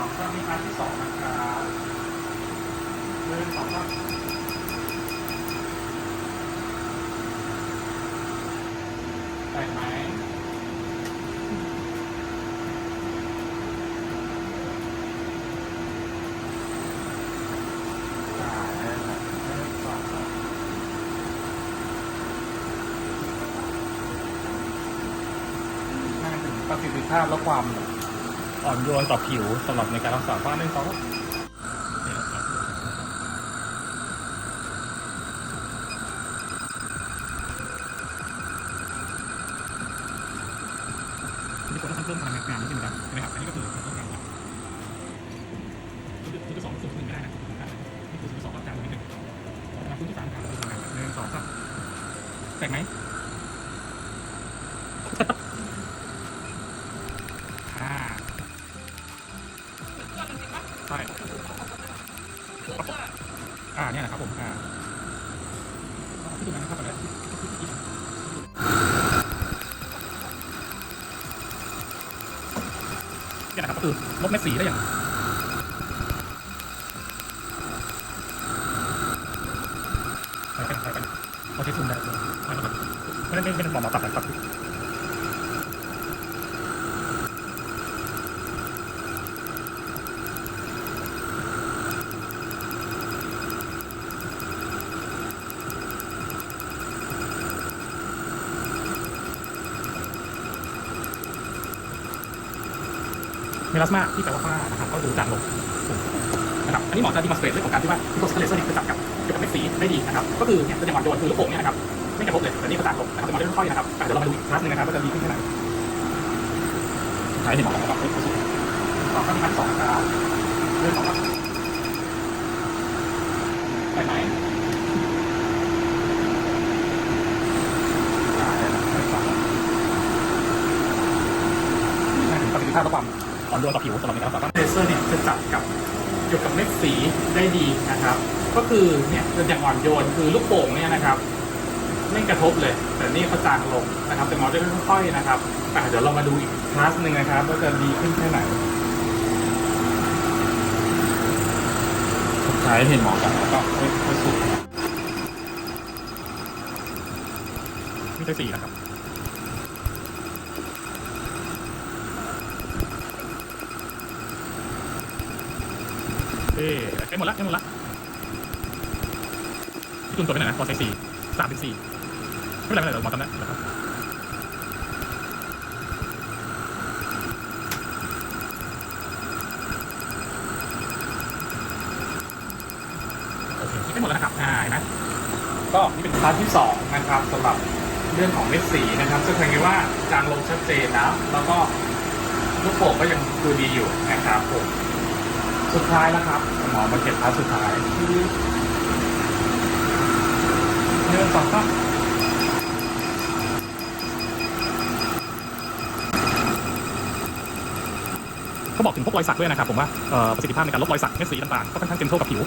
องก็มีครั้งที่สองนะครับหนึ่งสองสามแตกไหมอ่าหนึ่งสองสามนั่นถึงประสิทธิภาพและความ อ่อนโยนต่อผิวสำหรับในการรักษาฝ้าหนึ่งสองที่คนต้องเพิ่มพลังงานใช่ไหมครับใช่ไหมครับ อันนี้ก็คือเพิ่มพลังงานจุดที่สองจุดหนึ่งได้นะนึ่งได้นี่คือจุดที่สองก็การนิดหนึ่งนะครับจุดที่สามการทำงานหนึ่งสองสามแตกไหม เนี่ยนะครับผมอ่าที่ตรงนั้นนะครับอะไรเนี่ยนะครับก็คือลบเม็ดสีได้อย่างไปไปไปไปพอใช้ซูมได้ไม่ต้องไม่ได้ไม่ไม่ต้องบอกมอตัดนะครั เมลาสมาที่แปลว่าฝ้านะครับก็ดูจางลงนะครับอันนี้หมอจะดีมาสเตรตเรื่องของการที่ว่าที่ตัวสเตเลสเซอร์นี่คือจับกับเกี่ยวกับเม็ดสีได้ดีนะครับก็คือเนี่ยจะยังอ่อนโยนคือลูกโป่งเนี่ยนะครับไม่กระทบเลยแต่นี่ก็จางลงนะครับแต่หมอจะค่อยๆนะครับอ่เดี๋ยวเรามาดูอีกคลาสหนึงนะครับว่าจะดีขึ้นแค่ไหนสุดท้ายเห็นหมอบอกว่าเฮ้ยสุดต่อขั้นที่ขั้นสองนะครับเรื่องของครับไปไหมอ่าได้แล้วได้ครับนี่ถึงประสิทธิภาพและ ความอ่อนโยนต่อผิวสำหรับในการรักษาฝ้าเลเซอร์เนี่ยจะจับกับเกี่ยวกับเม็ดสีได้ดีนะครับ ก็คือเนี่ยจะอย่างอ่อนโยนคือลูกโป่งเนี่ยนะครับ ไม่กระทบเลย แต่นี่เขาจางลงนะครับ แต่หมอจะค่อยๆนะครับอะเดี๋ยวเรามาดูอีกคลาสหนึ่งนะครับว่าจะดีขึ้นแค่ไหนสุดท้ายเห็นหมอกันแล้วก็ค่อยๆสุดไม่ใช่สีนะครับ เอใกล้หมดละใกล้หมดละพี่ตุนตัวไปไหนนะพอใช้สี่สามถึงสี่ไม่เป็นไรไม่เป็นไรเดี๋ยวหมอจำได้นะครับโอเคนี่เป็นหมดแล้วนะครับอ่าเห็นไหมก็นี่เป็นพาร์ทที่สองนะครับสำหรับเรื่องของเม็ดสีนะครับจะเห็นว่าจางลงชัดเจนนะแล้วก็ลูกโป่งก็ยังดูดีอยู่นะครับผม สุดท้ายแล้วครับหมอมาเก็บพาร์ทสุดท้ายคือเรื่องสองก็เขาบอกถึงพวกรอยสักด้วยนะครับผมว่าเอ่อประสิทธิภาพในการลบรอยสักเม็ดสีต่างๆก็ค่อนข้างเต็มเท่ากับผิว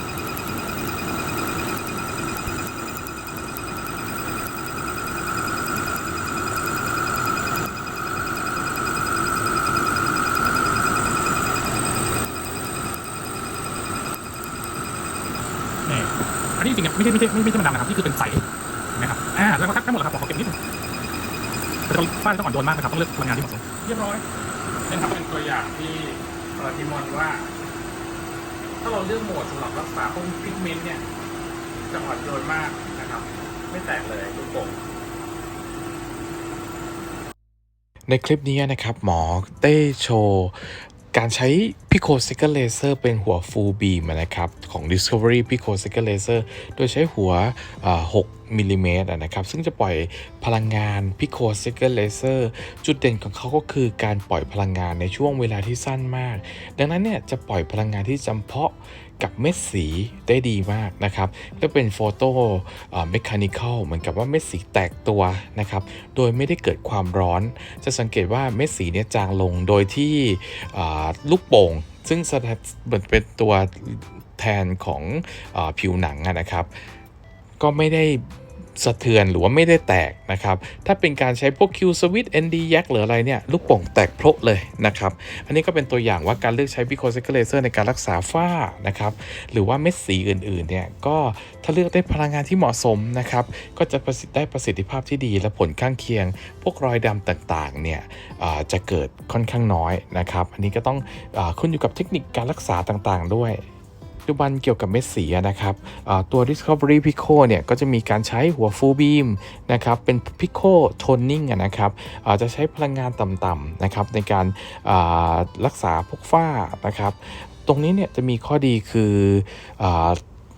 นี่ อันนี้จริงๆเนี่ยไม่ใช่ไม่ใช่ไม่ไม่ใช่มันดำนะครับนี่คือเป็นใสนะครับอ่าแล้วก็ครับทั้งหมดแล้วครับขอเก็บนิดนึงแต่ต้องฝ้าต้องอ่อนโยนมากนะครับต้องเลือกพลังงานที่เหมาะสมเรียบร้อยนี่ครับเป็นตัวอย่างที่เอ่อที่มองว่า ถ้าเราเลือกโหมดสำหรับรักษาพวกพิกเมนต์เนี่ยจะอ่อนโยนมากนะครับ ไม่แตกเลยลูกโป่งในคลิปนี้นะครับหมอได้โชว์ การใช้ Pico s i c a Laser เป็นหัว Full Beam นะครับ ของ Discovery Pico s i c a Laser โดยใช้หัว 6มิลลิเมตรนะครับ ซึ่งจะปล่อยพลังงาน Pico s i c a Laser จุดเด่นของเขาก็คือการปล่อยพลังงานในช่วงเวลาที่สั้นมาก ดังนั้นเนี่ยจะปล่อยพลังงานที่จำเพาะ กับเม็ดสีได้ดีมากนะครับและเป็นโฟโตเมคานิคอลเหมือนกับว่าเม็ดสีแตกตัวนะครับโดยไม่ได้เกิดความร้อน จะสังเกตว่าเม็ดสีเนี่ยจางลงโดยที่อ่าลูกโป่ง ซึ่งแสดงเหมือนเป็นตัวแทนของอาผิวหนังนะครับก็ไม่ได้ สะเทือนหรือว่าไม่ได้แตกนะครับ ถ้าเป็นการใช้พวก Q Switch ND Yak หรืออะไรเนี่ยลูกโป่งแตกโพะเลยนะครับ อันนี้ก็เป็นตัวอย่างว่าการเลือกใช้ Pico c y c l Laser ในการรักษาฝ้านะครับ หรือว่าเม็ดสีอื่นๆเนี่ยก็ถ้าเลือกได้พลังงานที่เหมาะสมนะครับ ก็จะประสิทธิ์ได้ประสิทธิภาพที่ดีและผลข้างเคียง พวกรอยดำต่างๆเนี่ยจะเกิดค่อนข้างน้อยนะครับ อันนี้ก็ต้องอขึ้นอยู่กับเทคนิคการรักษาต่างๆ ด้วย จจุบันเกี่ยวกับเม็ดสีนะครับตัว Discovery Pico เนี่ยก็จะมีการใช้หัว Full Beam นะครับเป็น Pico Toning นะครับจะใช้พลังงานต่ำๆนะครับในการรักษาพวกฝ้านะครับตรงนี้เนี่ยจะมีข้อดีคืออ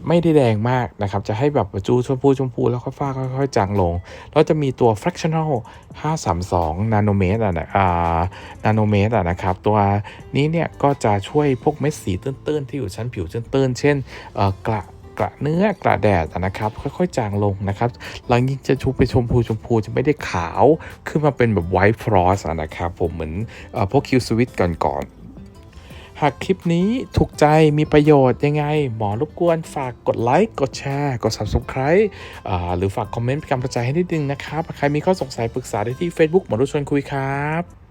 ไม่ได้แดงมากนะครับ จะให้แบบจูชมพูชมพู แล้วค่อยฟ้าค่อยๆจางลง แล้วจะมีตัว fractional 532นาโนเมตรอะนะอ่านาโนเมตรอะนะครับ ตัวนี้เนี่ยก็จะช่วยพวกเม็ดสีตื้นๆ ที่อยู่ชั้นผิวตื้นๆ เช่นเอ่อกระกระเนื้อกระแดดอะนะครับ ค่อยๆ จางลงนะครับ หลังยิ่งจะชูไปชมพูชมพูจะไม่ได้ขาว ขึ้นมาเป็นแบบ white frost อะนะครับ ผมเหมือนอพวก Q Switch ก่อนๆ หากคลิปนี้ถูกใจมีประโยชน์ยังไง หมอรบกวนฝากกดไลค์ กดแชร์ กด Subscribe หรือฝากคอมเมนต์เป็นกำลังใจให้นิดนึงนะครับ ใครมีข้อสงสัยปรึกษาได้ที่ Facebook หมอรุชวนคุยครับ